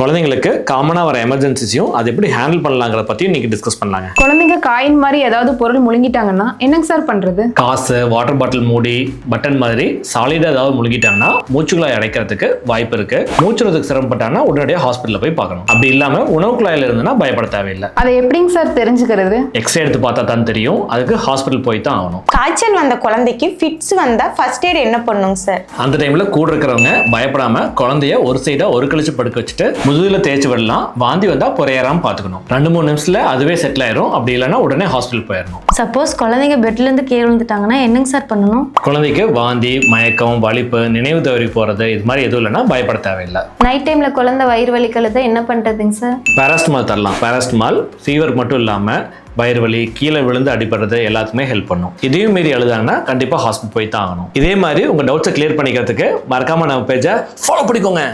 குழந்தைங்களுக்கு காமனாக வர எமர்ஜென்சிஸையும் அது எப்படி ஹேண்டில் பண்ணலாங்கிறத பற்றியும் இன்னைக்கு டிஸ்கஸ் பண்ணலாங்க. குழந்தைங்க காயின் மாதிரி ஏதாவது பொருள் முழுங்கிட்டாங்கன்னா என்னங்க சார் பண்றது? காசு வாட்டர் பாட்டில் மூடி பட்டன் மாதிரி சாலிடாக ஏதாவது முழுகிட்டாங்கன்னா மூச்சுக்குழாய் அடைக்கிறதுக்கு வாய்ப்பு இருக்கு. மூச்சுறதுக்கு சிரமப்பட்டாங்கன்னா உடனடியாக ஹாஸ்பிட்டலில் போய் பார்க்கணும். அப்படி இல்லாமல் உணவு குழாயில் இருந்ததுன்னா பயப்பட தேவையில்லை. அதை எப்படிங்க சார் தெரிஞ்சுக்கிறது? எக்ஸ்ரே எடுத்து பார்த்தா தான் தெரியும். அதுக்கு ஹாஸ்பிட்டல் போய் தான் ஆகணும். காய்ச்சல் வந்த குழந்தைக்கு ஃபிட்ஸ் வந்தா ஃபர்ஸ்ட் எய்ட் என்ன பண்ணுங்க சார் அந்த டைம்ல கூட இருக்கிறவங்க பயப்படாம குழந்தைய ஒரு சைடா ஒரு கழிச்சு படுக்க வச்சுட்டு முதுகுல தேய்ச்சி விடலாம் வாந்தி வந்தா புறையறாம பாத்துக்கணும். ரெண்டு மூணு நிமிஷத்துல அதுவே செட்டில் ஆயிரும். அப்படி இல்லைன்னா உடனே ஹாஸ்பிட்டல் போயிடணும் சப்போஸ் குழந்தைங்க பெட்ல இருந்து கீழே விழுந்துட்டாங்கன்னா என்னங்க சார் பண்ணணும்? குழந்தைக்கு வாந்தி மயக்கம் வலிப்பு நினைவு தவறி போறது இது மாதிரி எதுவும் இல்லைன்னா பயப்பட தேவையில்லை. நைட் டைம்ல குழந்தை வயிறு வலிக்கிறது என்ன பண்றதுங்க சார் பேராஸ்டமால் தரலாம். பேராஸ்டமால் ஃபீவர் மட்டும் இல்லாம வயிறு வலி கீழே விழுந்து அடிபடுறது எல்லாத்துக்குமே ஹெல்ப் பண்ணும். இதையும் மீறி எழுதாங்கன்னா கண்டிப்பா ஹாஸ்பிட்டல் போய் தான் ஆகணும். இதே மாதிரி உங்க டவுட்ஸை கிளியர் பண்ணிக்கிறதுக்கு மறக்காம நம்ம பேஜை ஃபாலோ பண்ணிக்கோங்க.